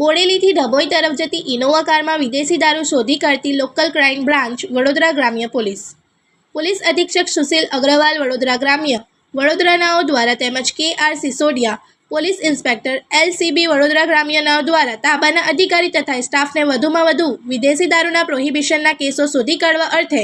બોડેલીથી ડભોઈ તરફ જતી ઇનોવા કારમાં વિદેશી દારૂ શોધી કાઢતી લોકલ ક્રાઇમ બ્રાન્ચ વડોદરા ગ્રામ્ય પોલીસ. પોલીસ અધિક્ષક સુશીલ અગ્રવાલ વડોદરા ગ્રામ્ય વડોદરાનાઓ દ્વારા તેમજ K R Sisodia, police inspector LCB Vadodara ગ્રામ્યનાઓ દ્વારા તાબાના અધિકારી તથા સ્ટાફને વધુમાં વધુ વિદેશી દારૂના પ્રોહિબિશનના કેસો શોધી કાઢવા અર્થે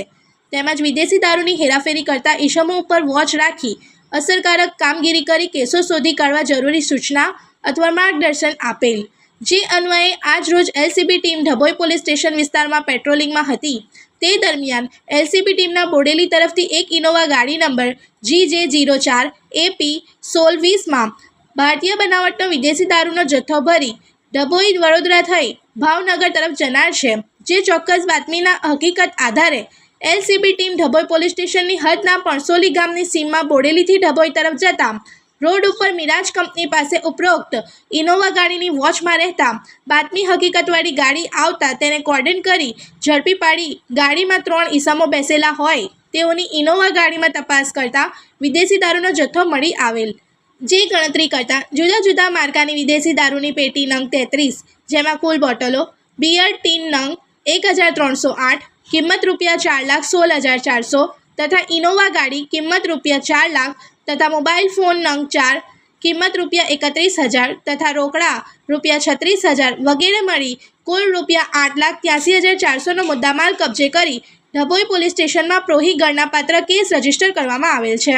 તેમજ વિદેશી દારૂની હેરાફેરી કરતા ઇસમો ઉપર વોચ રાખી અસરકારક કામગીરી કરી કેસો શોધી કાઢવા જરૂરી સૂચના અથવા માર્ગદર્શન આપેલ. જે અન્વયે, આજ રોજ LCB team Dabhoi police station વિસ્તારમાં પેટ્રોલિંગમાં હતી. તે દરમિયાન એલસીબી ટીમના બોડેલી તરફથી એક ઇનોવા ગાડી નંબર જી જે જીરો ચાર એપી સોળ વીસમાં ભારતીય બનાવટનો વિદેશી દારૂનો જથ્થો ભરી ડભોઈ વડોદરા થઈ ભાવનગર તરફ જનાર છે, જે ચોક્કસ બાતમીના હકીકત આધારે એલસીબી ટીમ ઢભોઈ પોલીસ સ્ટેશનની હદના પણસોલી ગામની સીમમાં બોડેલીથી ડભોઈ તરફ જતા રોડ ઉપર મિરાજ કંપની પાસે ઉપરોક્ત ઇનોવા ગાડીની વોચમાં રહેતા બાતમી હકીકતવાળી ગાડી આવતા તેને કોર્ડન કરી ઝડપી પાડી. ગાડીમાં ત્રણ ઈસમો બેસેલા હોય તેઓની ઇનોવા ગાડીમાં તપાસ કરતા વિદેશી દારૂનો જથ્થો મળી આવેલ. જે ગણતરી કરતાં જુદા જુદા માર્કાની વિદેશી દારૂની પેટી નંગ તેત્રીસ, જેમાં કુલ બોટલો, બિયર, ટીન નંગ એક હજાર ત્રણસો આઠ, કિંમત રૂપિયા ચાર લાખ સોળ હજાર ચારસો તથા ઇનોવા ગાડી કિંમત રૂપિયા ચાર લાખ તથા મોબાઈલ ફોન નંગ ચાર કિંમત રૂપિયા એકત્રીસ હજાર તથા રોકડા રૂપિયા છત્રીસ હજાર વગેરે મળી કુલ રૂપિયા આઠ લાખ ત્યાંસી હજાર ચારસોનો મુદ્દામાલ કબજે કરી ડભોઈ પોલીસ સ્ટેશનમાં પ્રોહી ગણનાપાત્ર કેસ રજીસ્ટર કરવામાં આવેલ છે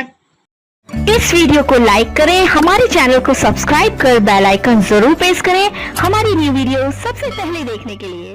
इस वीडियो को लाइक करें हमारे चैनल को सब्सक्राइब कर बेल आइकन जरूर प्रेस करें हमारी न्यू वीडियो सबसे पहले देखने के लिए